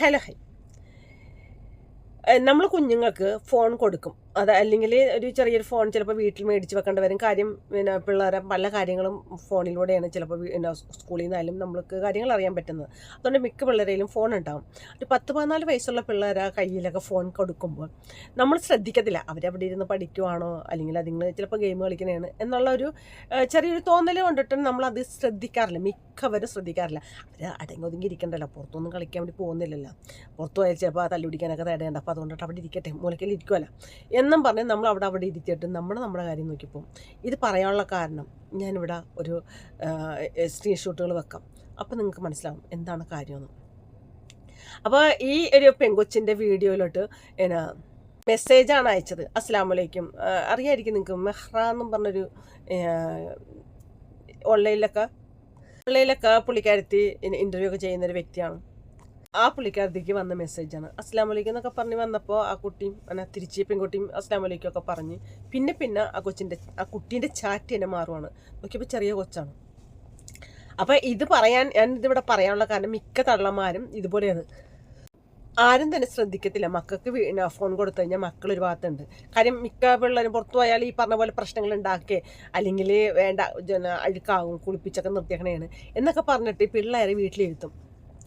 Hello high നമ്മൾ കുഞ്ഞുങ്ങൾക്ക് phone കൊടുക്കും. അത് അല്ലെങ്കിൽ ഒരു ചെറിയൊരു ഫോൺ ചിലപ്പോൾ വീട്ടിൽ മേടിച്ച് വെക്കേണ്ടി വരും. കാര്യം പിന്നെ പിള്ളേരെ പല കാര്യങ്ങളും ഫോണിലൂടെയാണ് ചിലപ്പോൾ പിന്നെ സ്കൂളിൽ നിന്നായാലും നമ്മൾക്ക് കാര്യങ്ങൾ അറിയാൻ പറ്റുന്നത്. അതുകൊണ്ട് മിക്ക പിള്ളേരെയും ഫോൺ ഉണ്ടാകും ഒരു പത്ത് പതിനാല് വയസ്സുള്ള പിള്ളേരെ കയ്യിലൊക്കെ ഫോൺ കൊടുക്കുമ്പോൾ നമ്മൾ ശ്രദ്ധിക്കത്തില്ല. അവരവിടെ ഇരുന്ന് പഠിക്കുവാണോ? അല്ലെങ്കിൽ അതിങ്ങൾ ചിലപ്പോൾ ഗെയിം കളിക്കണതാണ് എന്നുള്ള ഒരു ചെറിയൊരു തോന്നൽ കൊണ്ടിട്ട് നമ്മളത് ശ്രദ്ധിക്കാറില്ല. മിക്കവരും ശ്രദ്ധിക്കാറില്ല. അവർ അടങ്ങി ഒതുങ്ങി ഇരിക്കണ്ടല്ലോ. പുറത്തൊന്നും കളിക്കാൻ വേണ്ടി പോകുന്നില്ലല്ലോ. പുറത്തു പോയാൽ ചിലപ്പോൾ തല്ലി പിടിക്കാനൊക്കെ അപ്പോൾ അതുകൊണ്ടിട്ട് അവിടെ ഇരിക്കട്ടെ. മൂലക്കയിൽ ഇരിക്കുമല്ലോ എന്നും പറഞ്ഞ് നമ്മൾ അവിടെ അവിടെ ഇരിക്കട്ട്. നമ്മൾ നമ്മുടെ കാര്യം നോക്കിപ്പോവും ഇത് പറയാനുള്ള കാരണം ഞാനിവിടെ ഒരു സ്ക്രീൻഷോട്ടുകൾ വെക്കാം. അപ്പോൾ നിങ്ങൾക്ക് മനസ്സിലാവും എന്താണ് കാര്യമെന്ന്. അപ്പോൾ ഈ ഒരു പെങ്കൊച്ചിന്റെ വീഡിയോയിലോട്ട് എന്നാ മെസ്സേജാണ് അയച്ചത്. അസ്സാം വലൈക്കും അറിയായിരിക്കും നിങ്ങൾക്ക് മെഹ്റ എന്നും പറഞ്ഞൊരു ഓൺലൈനിലൊക്കെ ഓൺലൈനിലൊക്കെ പുള്ളിക്കാരത്തി ഇന്റർവ്യൂ ഒക്കെ ചെയ്യുന്നൊരു വ്യക്തിയാണ്. ആ പുള്ളിക്കാരത്തേക്ക് വന്ന മെസ്സേജാണ് അസ്ലാം വലൈക്കും എന്നൊക്കെ പറഞ്ഞ് വന്നപ്പോൾ ആ കുട്ടിയും അങ്ങനെ തിരിച്ച് പെൺകുട്ടിയും അസ്ലാം വലൈക്കും ഒക്കെ പറഞ്ഞ് പിന്നെ പിന്നെ ആ കൊച്ചിന്റെ ആ കുട്ടീന്റെ ചാറ്റ് തന്നെ മാറുവാണ്. നോക്കിയപ്പോൾ ചെറിയ കൊച്ചാണ്. അപ്പോൾ ഇത് പറയാൻ ഞാൻ ഇതിവിടെ പറയാനുള്ള കാരണം മിക്ക തള്ളന്മാരും ഇതുപോലെയാണ്. ആരും തന്നെ ശ്രദ്ധിക്കത്തില്ല. മക്കൾക്ക് ഫോൺ കൊടുത്തു കഴിഞ്ഞാൽ മക്കൾ ഒരു ഭാഗത്തുണ്ട്. കാര്യം മിക്ക പിള്ളേരും പുറത്തു പോയാൽ ഈ പറഞ്ഞ പോലെ പ്രശ്നങ്ങൾ ഉണ്ടാക്കേ അല്ലെങ്കിൽ വേണ്ട അഴുക്കാകും കുളിപ്പിച്ചൊക്കെ നിർത്തിയക്കണേണ്. എന്നൊക്കെ പറഞ്ഞിട്ട് പിള്ളേരെ വീട്ടിലിരുത്തും.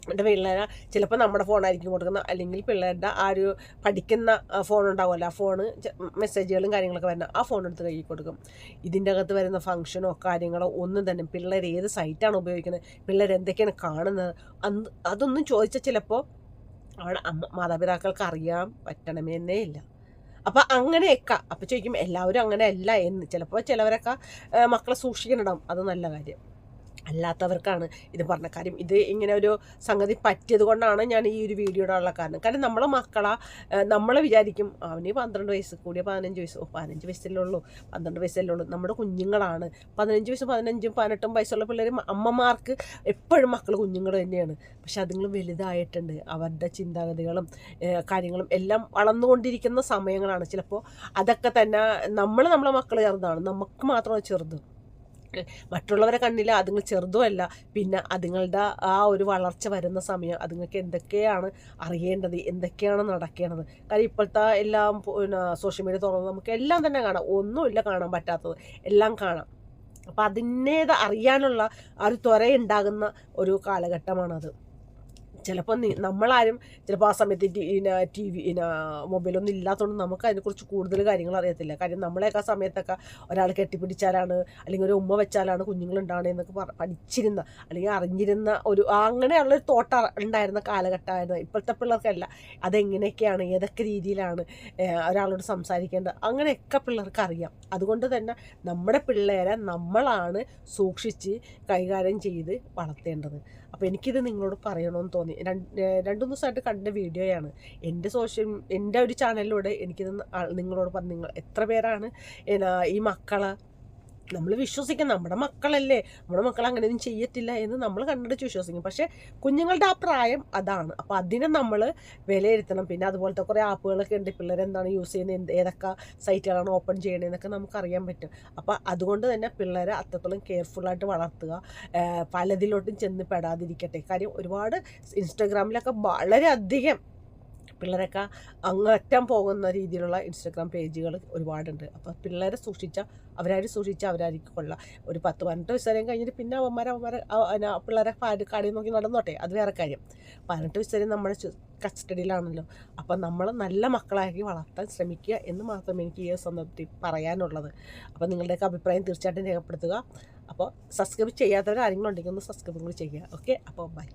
എന്നിട്ട് പിള്ളേരെ ചിലപ്പോൾ നമ്മുടെ ഫോണായിരിക്കും കൊടുക്കുന്നത് അല്ലെങ്കിൽ പിള്ളേരുടെ ആ ഒരു പഠിക്കുന്ന ഫോൺ ഉണ്ടാവുമല്ലോ. ആ ഫോണ് മെസ്സേജുകളും കാര്യങ്ങളൊക്കെ വരുന്ന ആ ഫോൺ എടുത്ത് കയ്യിൽ കൊടുക്കും. ഇതിന്റെ അകത്ത് വരുന്ന ഫംഗ്ഷനോ കാര്യങ്ങളോ ഒന്നും തന്നെ പിള്ളേർ ഏത് സൈറ്റാണ് ഉപയോഗിക്കുന്നത് പിള്ളേർ എന്തൊക്കെയാണ് കാണുന്നത് അന്ന് അതൊന്നും ചോദിച്ചാൽ ചിലപ്പോൾ അവിടെ മാതാപിതാക്കൾക്ക് അറിയാൻ പറ്റണമെന്നേ ഇല്ല. അപ്പം അങ്ങനെയൊക്കെ അപ്പം ചോദിക്കും എല്ലാവരും അങ്ങനെ അല്ല എന്ന്. ചിലപ്പോൾ ചിലവരൊക്കെ മക്കളെ സൂക്ഷിക്കുന്നുണ്ടാവും. അത് നല്ല കാര്യം. അല്ലാത്തവർക്കാണ് ഇത് പറഞ്ഞ കാര്യം. ഇത് ഇങ്ങനെ ഒരു സംഗതി പറ്റിയത് കൊണ്ടാണ് ഞാൻ ഈ ഒരു വീഡിയോയുടെ ഉള്ള കാരണം. കാരണം നമ്മളെ മക്കളാ നമ്മൾ വിചാരിക്കും അവന് പന്ത്രണ്ട് വയസ്സ് കൂടിയ പതിനഞ്ച് വയസ്സ് ഓ പതിനഞ്ച് വയസ്സല്ലേ ഉള്ളൂ പന്ത്രണ്ട് വയസ്സല്ലേ ഉള്ളൂ. നമ്മുടെ കുഞ്ഞുങ്ങളാണ്. പതിനഞ്ച് വയസ്സ് പതിനഞ്ചും പതിനെട്ടും വയസ്സുള്ള പിള്ളേർ അമ്മമാർക്ക് എപ്പോഴും മക്കൾ കുഞ്ഞുങ്ങൾ തന്നെയാണ്. പക്ഷെ അതുങ്ങൾ വലുതായിട്ടുണ്ട്. അവരുടെ ചിന്താഗതികളും കാര്യങ്ങളും എല്ലാം വളർന്നുകൊണ്ടിരിക്കുന്ന സമയങ്ങളാണ്. ചിലപ്പോൾ അതൊക്കെ തന്നെ നമ്മൾ നമ്മളെ മക്കൾ ചെറുതാണ്. നമുക്ക് മാത്രമാണ് ചെറുത്. മറ്റുള്ളവരെ കണ്ണിൽ അതുങ്ങൾ ചെറുതുമല്ല പിന്നെ അതുങ്ങളുടെ ആ ഒരു വളർച്ച വരുന്ന സമയം അതുങ്ങൾക്ക് എന്തൊക്കെയാണ് അറിയേണ്ടത് എന്തൊക്കെയാണ് നടക്കേണ്ടത്. കാര്യം ഇപ്പോഴത്തെ എല്ലാം പിന്നെ സോഷ്യൽ മീഡിയ തുറന്ന് നമുക്ക് എല്ലാം തന്നെ കാണാം ഒന്നുമില്ല കാണാൻ പറ്റാത്തത് എല്ലാം കാണാം. അപ്പം അതിനേത് അറിയാനുള്ള ആ ഒരു ത്വര ഉണ്ടാകുന്ന ഒരു കാലഘട്ടമാണത്. ചിലപ്പോൾ നമ്മളാരും ചിലപ്പോൾ ആ സമയത്ത് ടി വി മൊബൈലൊന്നും ഇല്ലാത്തതുകൊണ്ട് നമുക്ക് അതിനെക്കുറിച്ച് കൂടുതൽ കാര്യങ്ങൾ അറിയത്തില്ല. കാര്യം നമ്മളെയൊക്കെ ആ സമയത്തൊക്കെ ഒരാൾ കെട്ടിപ്പിടിച്ചാലാണ് അല്ലെങ്കിൽ ഒരു ഉമ്മ വെച്ചാലാണ് കുഞ്ഞുങ്ങളുണ്ടാകണേന്നൊക്കെ പറ പഠിച്ചിരുന്ന അല്ലെങ്കിൽ അറിഞ്ഞിരുന്ന ഒരു അങ്ങനെയുള്ള ഒരു തോട്ട ഉണ്ടായിരുന്ന കാലഘട്ടമായിരുന്നു. ഇപ്പോഴത്തെ പിള്ളേർക്കല്ല. അതെങ്ങനെയൊക്കെയാണ് ഏതൊക്കെ രീതിയിലാണ് ഒരാളോട് സംസാരിക്കേണ്ടത്? അങ്ങനെയൊക്കെ പിള്ളേർക്ക് അറിയാം. അതുകൊണ്ട് തന്നെ നമ്മുടെ പിള്ളേരെ നമ്മളാണ് സൂക്ഷിച്ച് കൈകാര്യം ചെയ്ത് വളർത്തേണ്ടത്. അപ്പോൾ എനിക്കിത് നിങ്ങളോട് പറയണമെന്ന് തോന്നി. രണ്ട് ദിവസമായിട്ട് കണ്ട വീഡിയോയാണ്. എന്റെ സോഷ്യൽ എന്റെ ഒരു ചാനലിലൂടെ എനിക്കിത് നിങ്ങളോട് പറഞ്ഞു നിങ്ങൾ എത്ര പേരാണ് ഈ മക്കളെ നമ്മൾ വിശ്വസിക്കും. നമ്മുടെ മക്കളല്ലേ. നമ്മുടെ മക്കൾ അങ്ങനെയൊന്നും ചെയ്യത്തില്ല എന്ന് നമ്മൾ കണ്ടിട്ട് വിശ്വസിക്കും. പക്ഷേ കുഞ്ഞുങ്ങളുടെ ആ പ്രായം അതാണ്. അപ്പോൾ അതിനെ നമ്മൾ വിലയിരുത്തണം. പിന്നെ അതുപോലത്തെ കുറേ ആപ്പുകളൊക്കെ ഉണ്ട്. പിള്ളേർ എന്താണ് യൂസ് ചെയ്യുന്നത്? എന്ത് ഏതൊക്കെ സൈറ്റുകളാണ് ഓപ്പൺ ചെയ്യണതെന്നൊക്കെ നമുക്ക് അറിയാൻ പറ്റും. അപ്പോൾ അതുകൊണ്ട് തന്നെ പിള്ളേരെ അത്രത്തോളം കെയർഫുള്ളായിട്ട് വളർത്തുക. പലതിലോട്ടും ചെന്ന് പെടാതിരിക്കട്ടെ. കാര്യം ഒരുപാട് ഇൻസ്റ്റാഗ്രാമിലൊക്കെ വളരെയധികം പിള്ളേരൊക്കെ അങ്ങറ്റം പോകുന്ന രീതിയിലുള്ള ഇൻസ്റ്റഗ്രാം പേജുകൾ ഒരുപാടുണ്ട്. അപ്പോൾ പിള്ളേരെ സൂക്ഷിച്ചാൽ അവരാരും സൂക്ഷിച്ചാൽ അവരായിരിക്കും കൊള്ളാം. ഒരു പത്ത് പതിനെട്ട് വയസ്സ് വരെയും കഴിഞ്ഞിട്ട് പിന്നെ അവന്മാരെ അവന്മാരെ പിള്ളേരെ കാടിൽ നോക്കി നടന്നോട്ടെ? അത് വേറെ കാര്യം. പതിനെട്ട് വയസ്സുവരെ നമ്മുടെ ചു- കസ്റ്റഡിയിലാണല്ലോ. അപ്പം നമ്മൾ നല്ല മക്കളാക്കി വളർത്താൻ ശ്രമിക്കുക എന്ന് മാത്രം എനിക്ക് ഈ സന്ദർഭത്തിൽ പറയാനുള്ളത്. അപ്പോൾ നിങ്ങളുടെയൊക്കെ അഭിപ്രായം തീർച്ചയായിട്ടും രേഖപ്പെടുത്തുക. അപ്പോൾ സബ്സ്ക്രൈബ് ചെയ്യാത്തവർ ആരെങ്കിലും ഉണ്ടെങ്കിൽ ഒന്ന് സബ്സ്ക്രൈബ് കൂടി ചെയ്യുക. ഓക്കെ അപ്പോൾ ബൈ